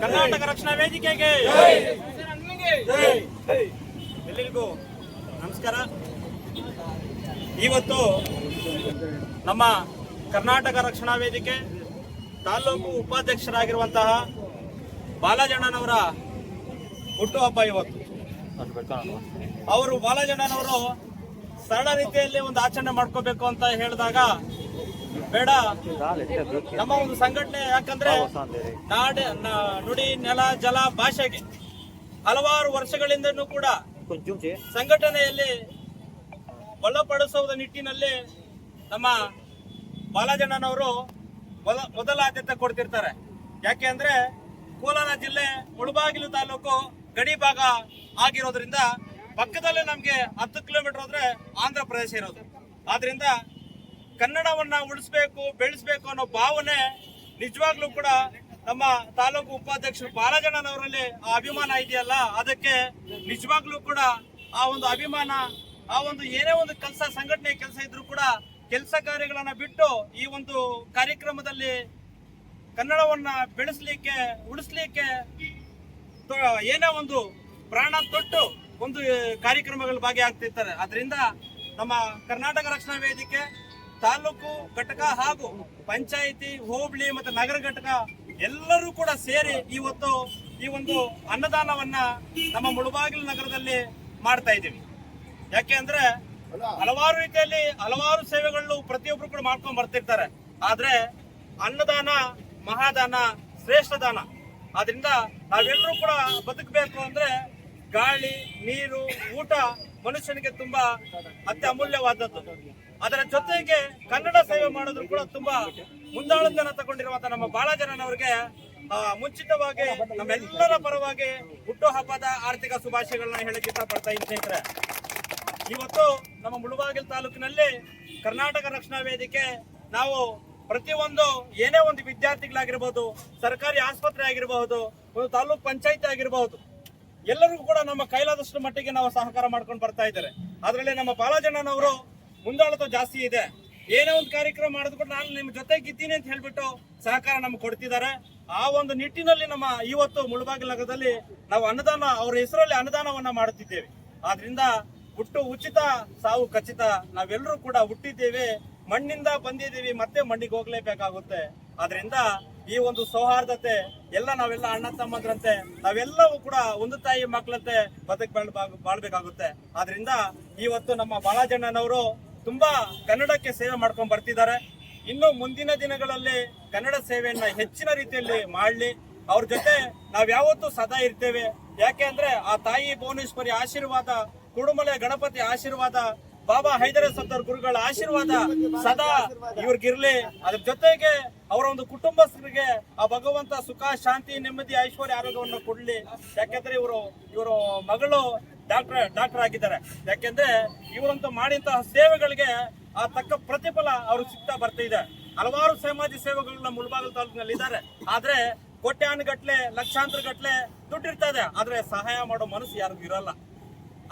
ಕರ್ನಾಟಕ ರಕ್ಷಣಾ ವೇದಿಕೆಗೆ ಎಲ್ಲರಿಗೂ ನಮಸ್ಕಾರ. ಇವತ್ತು ನಮ್ಮ ಕರ್ನಾಟಕ ರಕ್ಷಣಾ ವೇದಿಕೆ ತಾಲ್ಲೂಕು ಉಪಾಧ್ಯಕ್ಷರಾಗಿರುವಂತಹ ಬಾಲಜಣ್ಣನವರ ಹುಟ್ಟುಹಬ್ಬ ಇವತ್ತು. ಅವರು ಬಾಲಜಣ್ಣನವರು ಸರಳ ರೀತಿಯಲ್ಲಿ ಒಂದು ಆಚರಣೆ ಮಾಡ್ಕೋಬೇಕು ಅಂತ ಹೇಳಿದಾಗ, ಬೇಡ, ನಮ್ಮ ಒಂದು ಸಂಘಟನೆ ಯಾಕಂದ್ರೆ ನಾಡ ನುಡಿ, ನೆಲ, ಜಲ ಭಾಷೆಗೆ ಹಲವಾರು ವರ್ಷಗಳಿಂದನೂ ಕೂಡ ಸಂಘಟನೆಯಲ್ಲಿ ಬಲಪಡಿಸುವ ನಿಟ್ಟಿನಲ್ಲಿ ನಮ್ಮ ಬಾಲಾಜಣ್ಣನವರು ಮೊದ, ಮೊದಲ ಆದ್ಯತೆ ಕೊಡ್ತಿರ್ತಾರೆ. ಯಾಕೆ ಅಂದ್ರೆ ಕೋಲಾರ ಜಿಲ್ಲೆ ಮುಳಬಾಗಿಲು ತಾಲೂಕು ಗಡಿ ಭಾಗ ಆಗಿರೋದ್ರಿಂದ ಪಕ್ಕದಲ್ಲೇ ನಮ್ಗೆ ಹತ್ತು ಕಿಲೋಮೀಟರ್ ಹೋದ್ರೆ ಆಂಧ್ರ ಪ್ರದೇಶ ಇರೋದು. ಆದ್ರಿಂದ ಕನ್ನಡವನ್ನ ಉಳಿಸ್ಬೇಕು, ಬೆಳೆಸ್ಬೇಕು ಅನ್ನೋ ಭಾವನೆ ನಿಜವಾಗ್ಲೂ ಕೂಡ ನಮ್ಮ ತಾಲೂಕು ಉಪಾಧ್ಯಕ್ಷರು ಬಾಲಜಣ್ಣನವರಲ್ಲಿ ಆ ಅಭಿಮಾನ ಇದೆಯಲ್ಲ, ಅದಕ್ಕೆ ನಿಜವಾಗ್ಲೂ ಕೂಡ ಆ ಒಂದು ಅಭಿಮಾನ, ಆ ಒಂದು ಏನೇ ಒಂದು ಕೆಲಸ, ಸಂಘಟನೆ ಕೆಲಸ ಇದ್ರೂ ಕೂಡ ಕೆಲಸ ಕಾರ್ಯಗಳನ್ನ ಬಿಟ್ಟು ಈ ಒಂದು ಕಾರ್ಯಕ್ರಮದಲ್ಲಿ ಕನ್ನಡವನ್ನ ಬೆಳೆಸಲಿಕ್ಕೆ, ಉಳಿಸ್ಲಿಕ್ಕೆ ಏನೇ ಒಂದು ಪ್ರಾಣ ತೊಟ್ಟು ಒಂದು ಕಾರ್ಯಕ್ರಮಗಳು ಭಾಗಿಯಾಗ್ತಿರ್ತಾರೆ. ಅದರಿಂದ ನಮ್ಮ ಕರ್ನಾಟಕ ರಕ್ಷಣಾ ವೇದಿಕೆ, ತಾಲೂಕು ಘಟಕ ಹಾಗೂ ಪಂಚಾಯಿತಿ, ಹೋಬಳಿ ಮತ್ತು ನಗರ ಘಟಕ ಎಲ್ಲರೂ ಕೂಡ ಸೇರಿ ಇವತ್ತು ಈ ಒಂದು ಅನ್ನದಾನವನ್ನ ನಮ್ಮ ಮುಳುಬಾಗಿಲು ನಗರದಲ್ಲಿ ಮಾಡ್ತಾ ಇದ್ದೀವಿ. ಯಾಕೆ ಅಂದ್ರೆ ಹಲವಾರು ರೀತಿಯಲ್ಲಿ ಹಲವಾರು ಸೇವೆಗಳನ್ನು ಪ್ರತಿಯೊಬ್ರು ಕೂಡ ಮಾಡ್ಕೊಂಡ್ ಬರ್ತಿರ್ತಾರೆ. ಆದ್ರೆ ಅನ್ನದಾನ, ಮಹಾದಾನ, ಶ್ರೇಷ್ಠ ದಾನ ಆದ್ರಿಂದ ನಾವೆಲ್ಲರೂ ಕೂಡ ಬದುಕಬೇಕು ಅಂದ್ರೆ ಗಾಳಿ ನೀರು ಊಟ ಮನುಷ್ಯನಿಗೆ ತುಂಬಾ ಅತ್ಯ ಅಮೂಲ್ಯವಾದದ್ದು ಅದರ ಜೊತೆಗೆ ಕನ್ನಡ ಸೇವೆ ಮಾಡೋದು ಕೂಡ ತುಂಬಾ ಮುಂದಾಳತನ ತಗೊಂಡಿರುವಂತ ನಮ್ಮ ಬಾಳ ಆ, ಮುಂಚಿತವಾಗಿ ನಮ್ಮೆಲ್ಲರ ಪರವಾಗಿ ಹುಟ್ಟುಹಬ್ಬದ ಆರ್ಥಿಕ ಶುಭಾಶಯಗಳನ್ನ ಹೇಳಕ್ ಇಷ್ಟಪಡ್ತಾ ಸ್ನೇಹಿತರೆ. ಇವತ್ತು ನಮ್ಮ ಮುಳುಬಾಗಿಲು ತಾಲೂಕಿನಲ್ಲಿ ಕರ್ನಾಟಕ ರಕ್ಷಣಾ ವೇದಿಕೆ ನಾವು ಪ್ರತಿಯೊಂದು ಏನೇ ಒಂದು ವಿದ್ಯಾರ್ಥಿಗಳಾಗಿರ್ಬೋದು, ಸರ್ಕಾರಿ ಆಸ್ಪತ್ರೆ ಆಗಿರಬಹುದು, ಒಂದು ತಾಲೂಕ್ ಪಂಚಾಯತಿ ಆಗಿರಬಹುದು, ಎಲ್ಲರಿಗೂ ಕೂಡ ನಮ್ಮ ಕೈಲಾದಷ್ಟು ಮಟ್ಟಿಗೆ ನಾವು ಸಹಕಾರ ಮಾಡ್ಕೊಂಡು ಬರ್ತಾ ಇದ್ದಾರೆ. ಅದರಲ್ಲಿ ನಮ್ಮ ಬಾಲಾಜಣ್ಣನವರು ಮುಂದಾಳತ್ವ ಜಾಸ್ತಿ ಇದೆ. ಏನೇ ಒಂದು ಕಾರ್ಯಕ್ರಮ ಮಾಡಿದ್ರು ನಾನು ನಿಮ್ಮ ಜೊತೆಗಿದ್ದೀನಿ ಅಂತ ಹೇಳ್ಬಿಟ್ಟು ಸಹಕಾರ ನಮ್ಗೆ ಕೊಡ್ತಿದ್ದಾರೆ. ಆ ಒಂದು ನಿಟ್ಟಿನಲ್ಲಿ ನಮ್ಮ ಇವತ್ತು ಮುಳುಬಾಗಿಲು ನಗರದಲ್ಲಿ ನಾವು ಅನುದಾನ ಅವರ ಹೆಸರಲ್ಲಿ ಅನುದಾನವನ್ನ ಮಾಡುತ್ತಿದ್ದೇವೆ. ಆದ್ರಿಂದ ಹುಟ್ಟು ಉಚಿತ, ಸಾವು ಖಚಿತ, ನಾವೆಲ್ಲರೂ ಕೂಡ ಹುಟ್ಟಿದ್ದೇವೆ. ಮಣ್ಣಿಂದ ಬಂದಿದ್ದೀವಿ, ಮತ್ತೆ ಮಣ್ಣಿಗೆ ಹೋಗ್ಲೇಬೇಕಾಗುತ್ತೆ. ಆದ್ರಿಂದ ಈ ಒಂದು ಸೌಹಾರ್ದತೆ, ಎಲ್ಲ ನಾವೆಲ್ಲ ಅಣ್ಣ ತಮ್ಮದ್ರಂತೆ, ನಾವೆಲ್ಲವೂ ಕೂಡ ಒಂದು ತಾಯಿ ಮಕ್ಕಳಂತೆ ಬದುಕ್ ಬಾಳ್- ಬಾಳ್ಬೇಕಾಗುತ್ತೆ. ಆದ್ರಿಂದ ಇವತ್ತು ನಮ್ಮ ಬಾಲಾಜಣ್ಣನವರು ತುಂಬಾ ಕನ್ನಡಕ್ಕೆ ಸೇವೆ ಮಾಡ್ಕೊಂಡ್ ಬರ್ತಿದ್ದಾರೆ. ಇನ್ನು ಮುಂದಿನ ದಿನಗಳಲ್ಲಿ ಕನ್ನಡ ಸೇವೆಯನ್ನ ಹೆಚ್ಚಿನ ರೀತಿಯಲ್ಲಿ ಮಾಡಲಿ. ಅವ್ರ ಜೊತೆ ನಾವ್ ಯಾವತ್ತೂ ಸದಾ ಇರ್ತೇವೆ. ಯಾಕೆ ಅಂದ್ರೆ ಆ ತಾಯಿ ಭುವನೇಶ್ವರಿ ಆಶೀರ್ವಾದ, ಕುಡುಮಲೆ ಗಣಪತಿ ಆಶೀರ್ವಾದ ಬಾಬಾ ಹೈದರ ಸತ್ತರ್ ಗುರುಗಳ ಆಶೀರ್ವಾದ ಸದಾ ಇವ್ರಿಗಿರ್ಲಿ ಅದ್ರ ಜೊತೆಗೆ ಅವರ ಒಂದು ಕುಟುಂಬಸ್ಥರಿಗೆ ಆ ಭಗವಂತ ಸುಖ, ಶಾಂತಿ, ನೆಮ್ಮದಿ, ಐಶ್ವರ್ಯ, ಆರೋಗ್ಯವನ್ನು ಕೊಡ್ಲಿ. ಯಾಕೆಂದ್ರೆ ಇವರು ಇವರು ಮಗಳು ಡಾಕ್ಟರ್ ಡಾಕ್ಟರ್ ಆಗಿದ್ದಾರೆ. ಯಾಕೆಂದ್ರೆ ಇವರಂತೂ ಮಾಡಿದಂತಹ ಸೇವೆಗಳಿಗೆ ಆ ತಕ್ಕ ಪ್ರತಿಫಲ ಅವ್ರಿಗೆ ಸಿಗ್ತಾ ಬರ್ತಿದೆ. ಹಲವಾರು ಸಮಾಜ ಸೇವೆಗಳು ನಮ್ಮ ಮುಳಬಾಗಿಲು ತಾಲೂಕಿನಲ್ಲಿ ಇದ್ದಾರೆ. ಆದ್ರೆ ಕೋಟ್ಯಾನುಗಟ್ಲೆ ಲಕ್ಷಾಂತರ ಗಟ್ಲೆ ದುಡ್ಡಿರ್ತದೆ ಆದ್ರೆ ಸಹಾಯ ಮಾಡೋ ಮನಸ್ಸು ಯಾರಿಗೂ ಇರಲ್ಲ.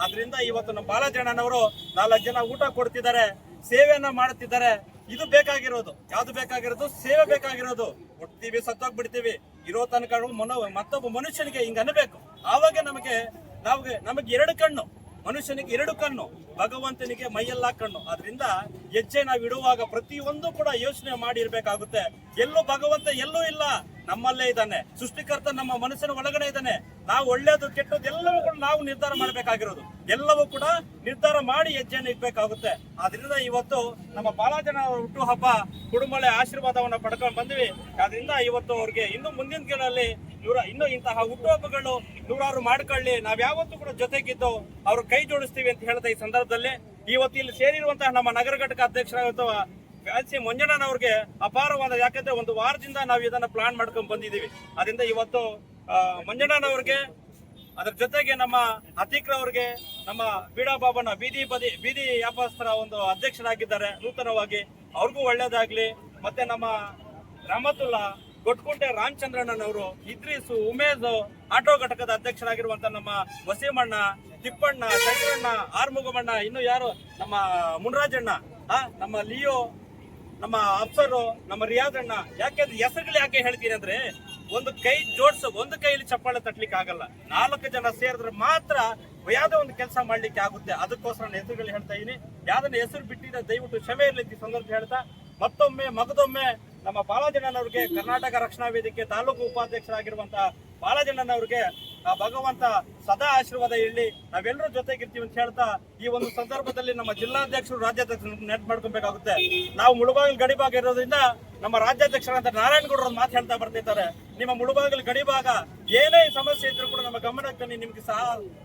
ಆದ್ರಿಂದ ಇವತ್ತು ನಮ್ಮ ಬಾಲಜಣ್ಣನವರು ನಾಲ್ಕು ಜನ ಊಟ ಕೊಡ್ತಿದ್ದಾರೆ, ಸೇವೆಯನ್ನ ಮಾಡುತ್ತಿದ್ದಾರೆ. ಇದು ಬೇಕಾಗಿರೋದು. ಯಾವ್ದು ಬೇಕಾಗಿರೋದು? ಸೇವೆ ಬೇಕಾಗಿರೋದು. ಹುಡ್ತೀವಿ ಸತ್ತೋಗ್ಬಿಡ್ತೀವಿ. ಇರೋ ತನಕ ಮನೋ, ಮತ್ತೊಬ್ಬ ಮನುಷ್ಯನಿಗೆ ಹಿಂಗ ಅನ್ಬೇಕು ಆವಾಗ ನಮಗೆ ನಮಗೆ ನಮಗೆ ಎರಡು ಕಣ್ಣು. ಮನುಷ್ಯನಿಗೆ ಎರಡು ಕಣ್ಣು. ಭಗವಂತನಿಗೆ ಮೈಯೆಲ್ಲ ಕಣ್ಣು. ಅದರಿಂದ ಹೆಜ್ಜೆ ನಾವು ಇಡುವಾಗ ಪ್ರತಿಯೊಂದು ಕೂಡ ಯೋಚನೆ ಮಾಡಿರ್ಬೇಕಾಗುತ್ತೆ. ಎಲ್ಲೂ ಭಗವಂತ ಎಲ್ಲೂ ಇಲ್ಲ. ನಮ್ಮಲ್ಲೇ ಇದ್ದಾನೆ. ಸೃಷ್ಟಿಕರ್ತ ನಮ್ಮ ಮನಸ್ಸಿನ ಒಳಗಡೆ ಇದ್ದಾನೆ. ನಾವು ಒಳ್ಳೇದು, ಕೆಟ್ಟದ್ದು ಎಲ್ಲವೂ ಕೂಡ ನಾವು ನಿರ್ಧಾರ ಮಾಡಬೇಕಾಗಿರೋದು. ಎಲ್ಲವೂ ಕೂಡ ನಿರ್ಧಾರ ಮಾಡಿ ಹೆಜ್ಜೆಯನ್ನು ಇಡ್ಬೇಕಾಗುತ್ತೆ. ಆದ್ರಿಂದ ಇವತ್ತು ನಮ್ಮ ಬಹಳ ಜನ ಹುಟ್ಟು ಹಬ್ಬ ಕುಡುಂಬಳೆ ಆಶೀರ್ವಾದವನ್ನ ಪಡ್ಕೊಂಡು ಬಂದ್ವಿ. ಆದ್ರಿಂದ ಇವತ್ತು ಅವ್ರಿಗೆ ಇನ್ನು ಮುಂದಿನ ದಿನಗಳಲ್ಲಿ ನೂರ, ಇನ್ನು ಇಂತಹ ಹುಟ್ಟುಹಬ್ಬಗಳು ನೂರಾರು ಮಾಡ್ಕೊಳ್ಳಿ. ನಾವ್ ಯಾವತ್ತೂ ಕೂಡ ಜೊತೆಗಿದ್ದು ಅವ್ರು ಕೈ ಜೋಡಿಸ್ತೀವಿ ಅಂತ ಹೇಳ್ತಾ ಈ ಸಂದರ್ಭದಲ್ಲಿ. ಇವತ್ತು ಇಲ್ಲಿ ಸೇರಿರುವಂತಹ ನಮ್ಮ ನಗರ ಘಟಕ ಅಧ್ಯಕ್ಷರಾಗಿರುವ ಫ್ಯಾನ್ಸಿ ಮಂಜಣ್ಣನವ್ರಿಗೆ ಅಪಾರವಾದ, ಯಾಕಂದ್ರೆ ಒಂದು ವಾರದಿಂದ ನಾವು ಇದನ್ನ ಪ್ಲಾನ್ ಮಾಡ್ಕೊಂಡ್ ಬಂದಿದ್ದೀವಿ. ಅದರಿಂದ ಇವತ್ತು ಮಂಜಣ್ಣನವ್ರಿಗೆ, ಅದ್ರ ಜೊತೆಗೆ ನಮ್ಮ ಅತೀಕ್ರ ಅವ್ರಿಗೆ, ನಮ್ಮ ಬೀಡಾ ಬಾಬನ ಬೀದಿ ಬದಿ, ಬೀದಿ ವ್ಯಾಪಾರಸ್ಥರ ಒಂದು ಅಧ್ಯಕ್ಷರಾಗಿದ್ದಾರೆ. ನೂತನವಾಗಿ ಅವ್ರಿಗೂ ಒಳ್ಳೇದಾಗ್ಲಿ. ಮತ್ತೆ ನಮ್ಮ ರಾಮತುಲ್ಲಾ ಗೊಟ್ಕುಂಟೆ ರಾಮಚಂದ್ರಣ್ಣನವರು, ಇದ್ರೀಸು, ಉಮೇಶ್ ಆಟೋ ಘಟಕದ ಅಧ್ಯಕ್ಷರಾಗಿರುವಂತ ನಮ್ಮ ವಸೀಮಣ್ಣ, ತಿಪ್ಪಣ್ಣ ಚಂದ್ರಣ್ಣ ಆರ್ಮುಗಮಣ್ಣ, ಇನ್ನು ಯಾರು? ನಮ್ಮ ಮುನ್ರಾಜಣ್ಣ ನಮ್ಮ ಲಿಯೋ ನಮ್ಮ ಅಫ್ಸರ್, ನಮ್ಮ ರಿಯಾದ್ ಅಣ್ಣ ಯಾಕೆಂದ್ರೆ ಹೆಸರುಗಳು ಯಾಕೆ ಹೇಳ್ತೀನಿ ಅಂದ್ರೆ ಒಂದು ಕೈ ಜೋಡ್ಸ, ಒಂದು ಕೈಯಲ್ಲಿ ಚಪ್ಪಾಳೆ ತಟ್ಲಿಕ್ಕೆ ಆಗಲ್ಲ. ನಾಲ್ಕು ಜನ ಸೇರಿದ್ರೆ ಮಾತ್ರ ಯಾವ್ದೋ ಒಂದು ಕೆಲಸ ಮಾಡ್ಲಿಕ್ಕೆ ಆಗುತ್ತೆ. ಅದಕ್ಕೋಸ್ಕರ ನಾನು ಹೆಸರುಗಳು ಹೇಳ್ತಾ ಇದೀನಿ. ಯಾವ್ದನ್ನ ಹೆಸರು ಬಿಟ್ಟಿದ್ರೆ ದಯವಿಟ್ಟು ಕ್ಷಮೆ ಇರಲಿ ಸಂದರ್ಭ ಹೇಳ್ತಾ, ಮತ್ತೊಮ್ಮೆ ಮಗದೊಮ್ಮೆ ನಮ್ಮ ಬಾಲಾಜಣ್ಣನವ್ರಿಗೆ ಕರ್ನಾಟಕ ರಕ್ಷಣಾ ವೇದಿಕೆ ತಾಲೂಕು ಉಪಾಧ್ಯಕ್ಷರಾಗಿರುವಂತಹ ಬಾಲಾಜಣ್ಣನವ್ರಿಗೆ ಭಗವಂತ ಸದಾ ಆಶೀರ್ವಾದ ಇರಲಿ ನಾವೆಲ್ಲರೂ ಜೊತೆಗಿರ್ತೀವಿ ಅಂತ ಹೇಳ್ತಾ ಈ ಒಂದು ಸಂದರ್ಭದಲ್ಲಿ ನಮ್ಮ ಜಿಲ್ಲಾಧ್ಯಕ್ಷರು, ರಾಜ್ಯಾಧ್ಯಕ್ಷರು ನೆಟ್ ಮಾಡ್ಕೊಬೇಕಾಗುತ್ತೆ. ನಾವು ಮುಳುಬಾಗಿಲು ಗಡಿಭಾಗ ಇರೋದ್ರಿಂದ ನಮ್ಮ ರಾಜ್ಯಾಧ್ಯಕ್ಷರಾದ ನಾರಾಯಣಗೌಡರ ಮಾತು ಹೇಳ್ತಾ ಬರ್ತಿದ್ದಾರೆ. ನಿಮ್ಮ ಮುಳುಬಾಗಿಲು ಗಡಿಭಾಗ ಏನೇ ಸಮಸ್ಯೆ ಇದ್ರೂ ಕೂಡ ನಮ್ಮ ಗಮನಕ್ಕೆ ನಿಮ್ಗೆ ಸಹ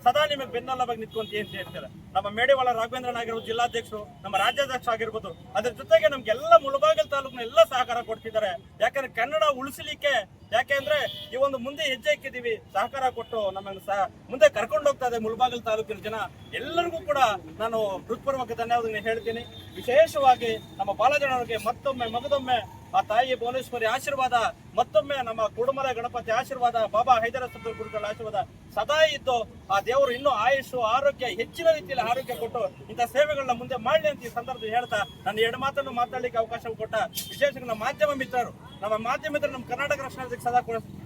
ಸದಾ ನಿಮಗೆ ಬೆನ್ನಲ್ಲವಾಗಿ ನಿಂತ್ಕೊಂತ ಅಂತ ಹೇಳ್ತಾರೆ. ನಮ್ಮ ಮೇಡಿವಾಳ ರಾಘವೇಂದ್ರನ್ ಆಗಿರ್ಬೋದು ಜಿಲ್ಲಾಧ್ಯಕ್ಷರು, ನಮ್ಮ ರಾಜ್ಯಾಧ್ಯಕ್ಷ ಆಗಿರ್ಬೋದು, ಅದ್ರ ಜೊತೆಗೆ ನಮ್ಗೆಲ್ಲ ಮುಳುಬಾಗಿಲು ತಾಲೂಕಿನ ಎಲ್ಲ ಸಹಕಾರ ಕೊಡ್ತಿದ್ದಾರೆ. ಯಾಕಂದ್ರೆ ಕನ್ನಡ ಉಳಿಸಲಿಕ್ಕೆ, ಯಾಕೆಂದ್ರೆ ಈ ಒಂದು ಮುಂದೆ ಹೆಜ್ಜೆ ಇಕ್ಕಿದೀವಿ ಸಹಕಾರ ಕೊಟ್ಟು ನಮ್ಮನ್ನು ಸಹ ಮುಂದೆ ಕರ್ಕೊಂಡು ಹೋಗ್ತಾ ಇದೆ ಮುಳಬಾಗಿಲು ತಾಲೂಕಿನ ಜನ. ಎಲ್ಲರಿಗೂ ಕೂಡ ನಾನು ಹೃತ್ಪೂರ್ವಕ ಧನ್ಯವಾದ ಹೇಳ್ತೀನಿ. ವಿಶೇಷವಾಗಿ ನಮ್ಮ ಬಾಲಜನರಿಗೆ ಮತ್ತೊಮ್ಮೆ, ಮಗದೊಮ್ಮೆ ಆ ತಾಯಿ ಭುವನೇಶ್ವರಿ ಆಶೀರ್ವಾದ, ಮತ್ತೊಮ್ಮೆ ನಮ್ಮ ಕುಡುಮಲೆ ಗಣಪತಿ ಆಶೀರ್ವಾದ, ಬಾಬಾ ಹೈದರಾಬಾದ್ ಗುರುಗಳ ಆಶೀರ್ವಾದ ಸದಾ ಇದ್ದು ಆ ದೇವರು ಇನ್ನೂ ಆಯುಷು, ಆರೋಗ್ಯ, ಹೆಚ್ಚಿನ ರೀತಿಯಲ್ಲಿ ಆರೋಗ್ಯ ಕೊಟ್ಟು ಇಂಥ ಸೇವೆಗಳನ್ನ ಮುಂದೆ ಮಾಡಲಿ ಅಂತ ಈ ಸಂದರ್ಭದಲ್ಲಿ ಹೇಳ್ತಾ ನನ್ನ ಎರಡು ಮಾತನ್ನು ಮಾತಾಡ್ಲಿಕ್ಕೆ ಅವಕಾಶ ಕೊಟ್ಟ ವಿಶೇಷ ನಮ್ಮ ಮಾಧ್ಯಮ ಮಿತ್ರರು, ನಮ್ಮ ಮಾಧ್ಯಮ ಮಿತ್ರರು ನಮ್ಮ ಕರ್ನಾಟಕ ರಕ್ಷಣಾ ಸದಾ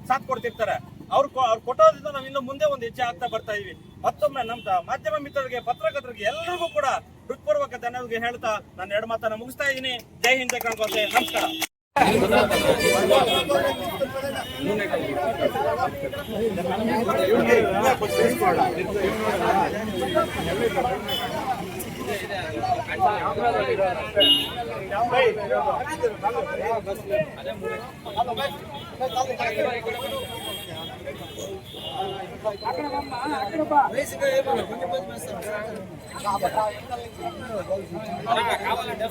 ಸಾಥ್ ಕೊಡ್ತಿರ್ತಾರೆ. ಅವ್ರು ಅವ್ರು ಕೊಟ್ಟೋದ್ರಿಂದ ನಾವು ಇನ್ನು ಮುಂದೆ ಒಂದು ಹೆಜ್ಜೆ ಆಗ್ತಾ ಬರ್ತಾ ಇದೀವಿ. ಮತ್ತೊಮ್ಮೆ ನಮ್ಮ ಮಾಧ್ಯಮ ಮಿತ್ರರಿಗೆ, ಪತ್ರಕರ್ತರಿಗೆ ಎಲ್ಲರಿಗೂ ಕೂಡ ಹೃತ್ಪೂರ್ವಕ ಧನ್ಯವಾದ ಹೇಳ್ತಾ ನಾನು ಎರಡು ಮಾತನ್ನ ಮುಗಿಸ್ತಾ ಇದ್ದೀನಿ ಜೈ ಹಿಂದೆ ಕಣ್ಕೋತೆ ನಮಸ್ಕಾರ. కావాలంటే